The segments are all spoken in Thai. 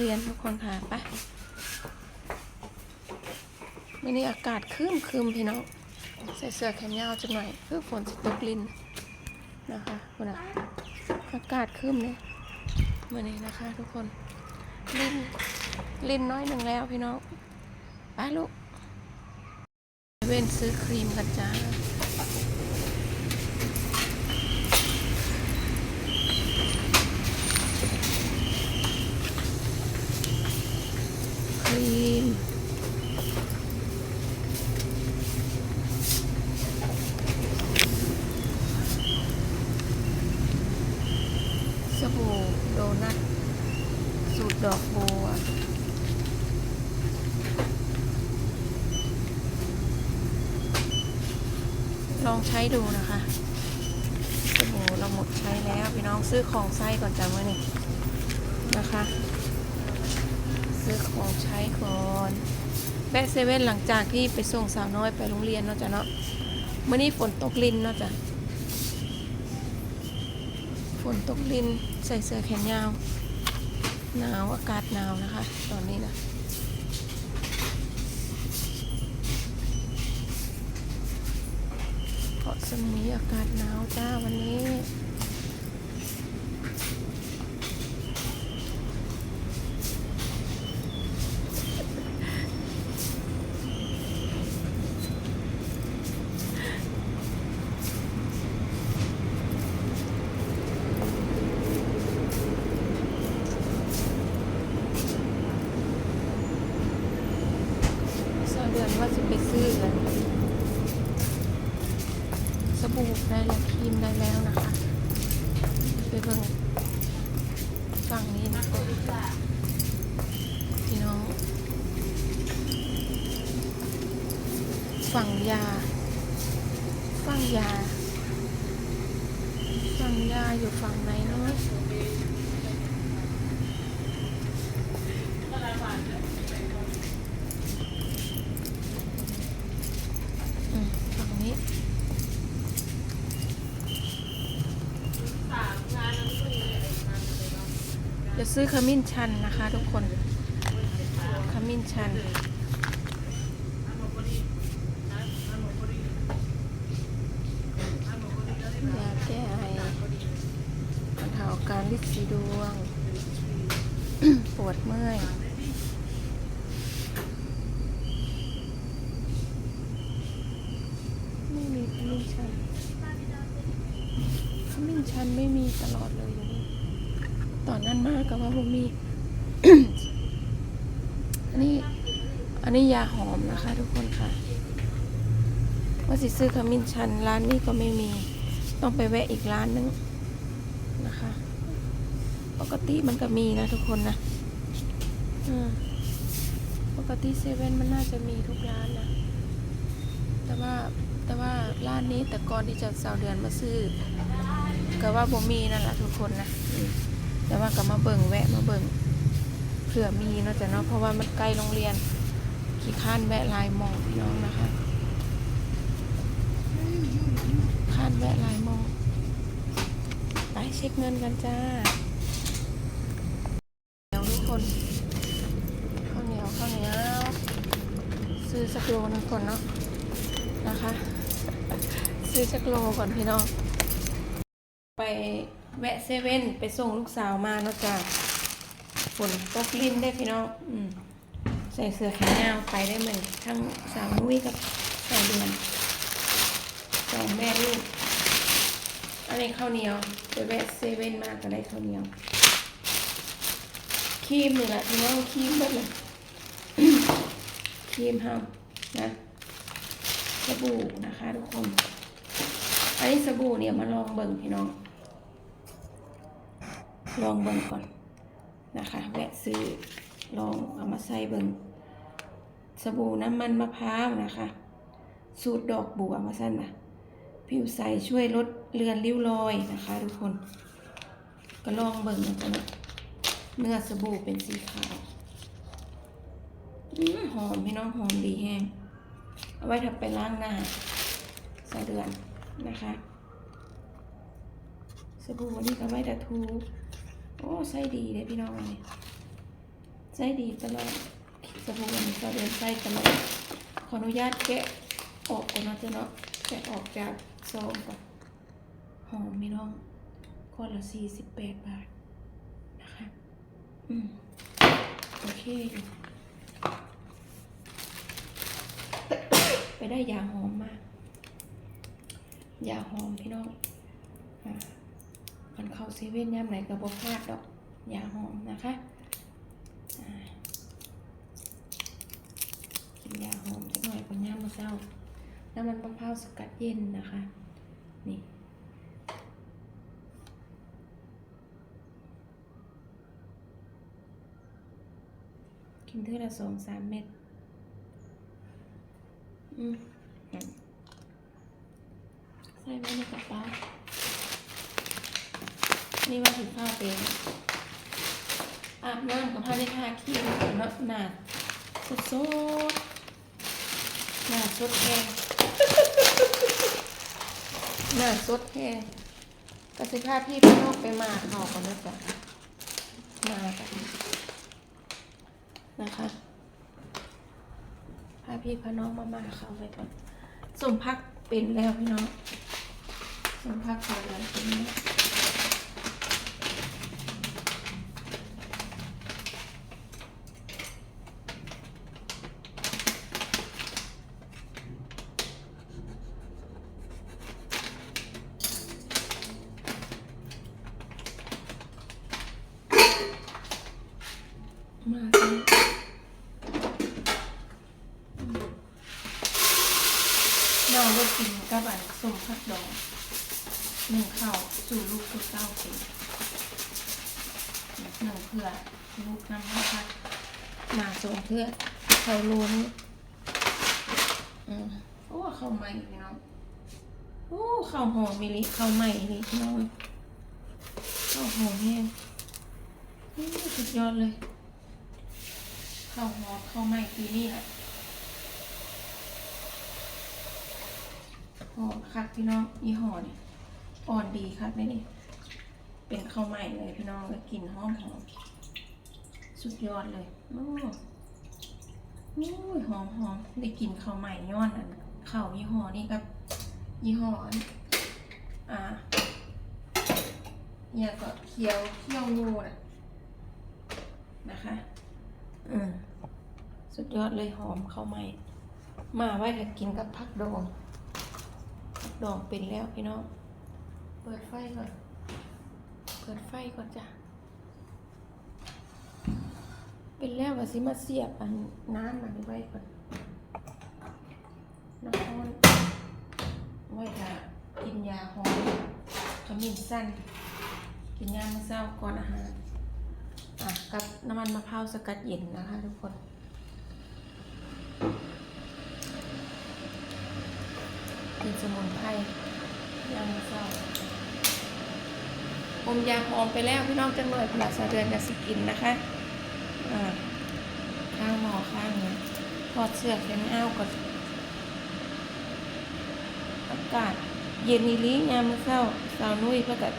เรียนทุกคนค่ะไปวันนี้อากาศครึ้มครึมพี่น้องใส่เสื้อแขนยาวจังหน่อยเพื่อฝนจะตกลินนะคะคุณอะอากาศครึ้มเลยวันนี้นะคะ ทุกคนลินลินน้อยหนึ่งแล้วพี่น้องไปลูกเว้นซื้อครีมกันจ้า ครีม สบู่โดนัทสูตรดอกบัวลองใช้ดูนะคะสบู่เราหมดใช้แล้วพี่น้องซื้อของไส้ก่อนจ้าเมื่อนี้นะคะ ซื้อของใช้ก่อนแบะเซเว่นหลังจากที่ไปส่งสาวน้อยไปโรงเรียนเนาะจ้ะเนาะเมื่อนี้ฝนตกลินเนาะจ้ะ นตกลินใส่เสื้อแขนยาว หนาวอากาศหนาวนะคะ ตอนนี้นะเกาะสมุยอากาศหนาวจ้าวันนี้ สาวเดือนว่าจะไปซื้อเลยสบู่ได้แล้วครีมได้แล้วนะคะ ไปเบิ่งฝั่งนี้นะก่อนพี่น้อง ฝั่งยา ฝั่งยา ฝั่งยาอยู่ฝั่งไหนเนาะอืมฝั่งนี้จะซื้อขมิ้นชันนะคะทุกคน ขมิ้นชัน ยาแก้ไอบรรเทาอาการลิดสีดวง ปวดเมื่อยไม่มีขมิ้นชันขมิ้นชันไม่มีตลอดเลยอยู่นี่ตอนนั้นมากกับว่าผมมีอันนี้อันนี้ยาหอมนะคะ ทุกคนค่ะ ว่าสิซื้อขมิ้นชันร้านนี้ก็ไม่มี ต้องไปแวะอีกร้านนึงนะคะ ปกติมันก็มีนะทุกคนนะอืมปกติเซเว่นมันน่าจะมีทุกร้านนะ แต่ว่าแต่ว่าร้านนี้แต่ก่อนที่จะสาวเดือนมาซื้อ ก็ว่าบ่มีนั่นแหละทุกคนนะอืมแต่ว่าก็มาเบิ่งแวะมาเบิ่งเผื่อมีเนาะแต่เนาะเพราะว่ามันใกล้โรงเรียนขี้ข้านแวะหลายหมองพี่น้องนะคะข้านแวะหลายหมองไปเช็คเงินกันจ้าเดี๋ยวทุกคนข้าวเหนียวข้าวเหนียวซื้อ สักโลนึงก่อนเนาะนะคะ ซื้อจักโลก่อนพี่น้องไปแวะเซเว่นไปส่งลูกสาวมาเนาะจ้ะฝนตกลิ้นได้พี่น้องอืมใส่เสื้อแขนยาวไปได้เหมือนทั้งสาวนุ้ยกับสาวเดือนสองแม่ลูกอันนี้ข้าวเหนียวไปแวะเซเว่นมาก็ได้ข้าวเหนียวครีมนี่แหละพี่น้องครีมหมดเลยครีมเฮา นะสบู่นะคะทุกคน อันนี้สบู่เนี่ยมาลองเบิ่งพี่น้อง ลองเบิ่งก่อนนะคะแวะซื้อลองเอามาใส่เบิ่งสบู่น้ำมันมะพร้าวนะคะ สูตรดอกบัวมาสั้นนะผิวใสช่วยลดเลือนริ้วรอยนะคะทุกคน ก็ลองเบิ่งนะจ๊ะนะเนื้อสบู่เป็นสีขาวหอมพี่น้องหอมดีแห้ง เอาไว้ทับไปล้างหน้าสะเดือนนะคะสบู่วันนี้ก็ไว้แต่ทูโอ้ใส่ดีเลยพี่น้องอันนี้ดีตลอดสบู่อันนี้ก็เดินใส่ตลอดขออนุญาตแกะออกก่อนนะเจ้าเนาะแกะออกจากซองก่อนหอมมีน้องคนละสี่สิบแปดบาทนะคะ อืม โอเคอยู่ ไปได้ยาหอมมาก ยาหอมพี่น้องอ่ามันเข้าเซเว่นย่ำไหนก็บอกพลาดดอกยาหอมนะคะกินยาหอมจักหน่อยก่อนย่ำมาเศร้าน้ำมันมะพร้าวสกัดเย็นนะคะ นี่กินเท่าละสองสามเม็ด ใส่ไว้ในกระเป๋า นี่ว่าถึงข้าวเป็นอาบน้ำกับผ้าได้ทาครีมเนาะหนาดสดสดหนาดสดแห้งหนาดสดแห้งกระสิพาพี่พี่นองไปมาเขาก่อนนะจ๊ะมากันนะคะาพี่พาน้องมามาเขาไปก่อนสมพักเป็นแล้วพี่น้องสมพักเป็นแล้วทีนี้มา นน้องก็กินกับอันสมพักดองหนึ่งข้าวสู่ลูกสู่เต้ากินหนึ่งเพื่อลูกน้ำให้พักมาส่งเพื่อเขาลุ้นอืมโอ้เข้าวใหม่พี่น้องโอ้ข้าวหอมมิลิข้าวใหม่นี่พี่น้องข้าวหอมแห้งอื้อสุดยอดเลยข้าวหอมข้าวใหม่ปีนี้แหละ อมคักพี่น้องยี่ห้อนี่อ่อนดีครับไม่นี่เป็นข้าวใหม่เลยพี่น้องก็กลิ่นหอมหอมสุดยอดเลยโอ้ยหอมหอมได้กลิ่นข้าวใหม่ย้อนอันข้าวยี่ห้อนี่กับยี่ห้ออันอ่าเนี่ยก็เคี้ยวเคี้ยวงูน่ะนะคะ อืมสุดยอดเลยหอมข้าวใหม่ มาไว้ถ้ากินกับผักดอง ผักดองเป็นแล้วพี่น้อง เปิดไฟก่อน เปิดไฟก่อนจ้ะ เป็นแล้วว่าสิมาเสียบอันน้ำมันไว้ก่อนน้ำร้อนไว้ถ้ากินยาหอมขมิ้นสั้น กินยาเมื่อเช้าก่อนอาหารอะกับน้ำมันมะพร้าวสกัดเย็นนะคะทุกคน เป็นสมุนไพรยางเศร้าอมยาหอมไปแล้วพี่น้องจังเลยผลัดสะเดือนกับสกินนะคะอ่าข้างหมอข้างนี้ถอดเสื้อแขนอ้าวก่อนอากาศเย็นอีหลียามมื้อเช้าสาวนุ้ยเพื่อกับ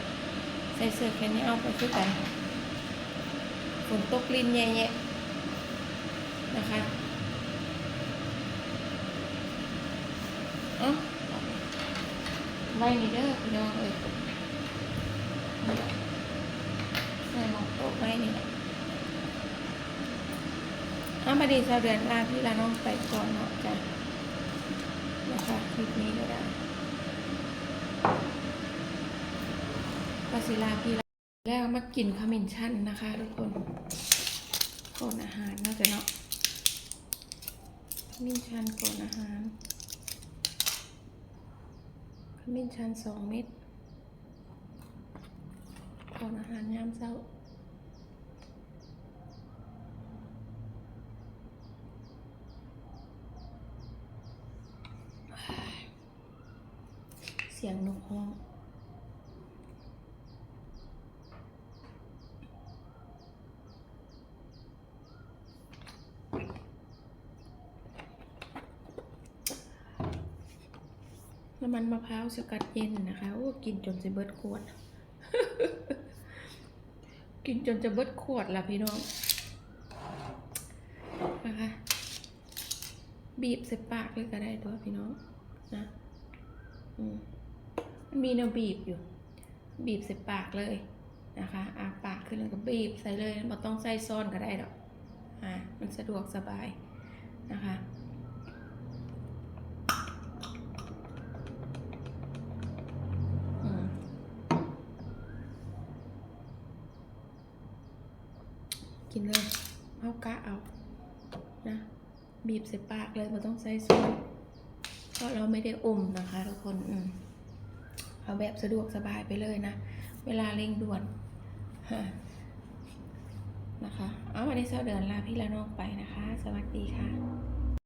ใส่เสื้อแขนอ้าวไปคือกันฝนตกลินแย่ๆนะคะ เอ้า ไว้นี่เด้อพี่น้องเอ้ยใส่หมอกโต๊ะไว้นี่แหละเอามาดีสาวเดือนลาพี่ลาน้องไปก่อนเนาะจ้ะนะคะคลิปนี้ก็ได้ปาศิลาพี่แล้วมากินขมิ้นชันนะคะ ทุกคนก่อนอาหารเนาจะเนาะขมิ้นชันก่อนอาหาร ขมิ้นชันสองเม็ดก่อนอาหารยามเช้าเสียงนกฮ้อง น้ำมันมะพร้าวสกัดเย็นนะคะ โอ้ กินจนจะเบิดขวด กินจนจะเบิดขวดละพี่น้อง นะคะ บีบใส่ปากเลยก็ได้ตัวพี่น้องนะมันมีแนวบีบอยู่ บีบใส่ปากเลยนะคะอาปากขึ้นแล้วก็บีบใส่เลยไม่ต้องใส่ซ่อนก็ได้ดอก อ่า มันสะดวกสบายนะคะ อืม กินเลยเอากะเอานะบีบใส่ปากเลยมันต้องใส่ซ้อนเพราะเราไม่ได้อมนะคะทุกคนอืมเอาแบบสะดวกสบายไปเลยนะ เวลาเร่งด่วนนะคะ เอาวันนี้เสาเดินลาพี่ละน้องไปนะคะ สวัสดีค่ะ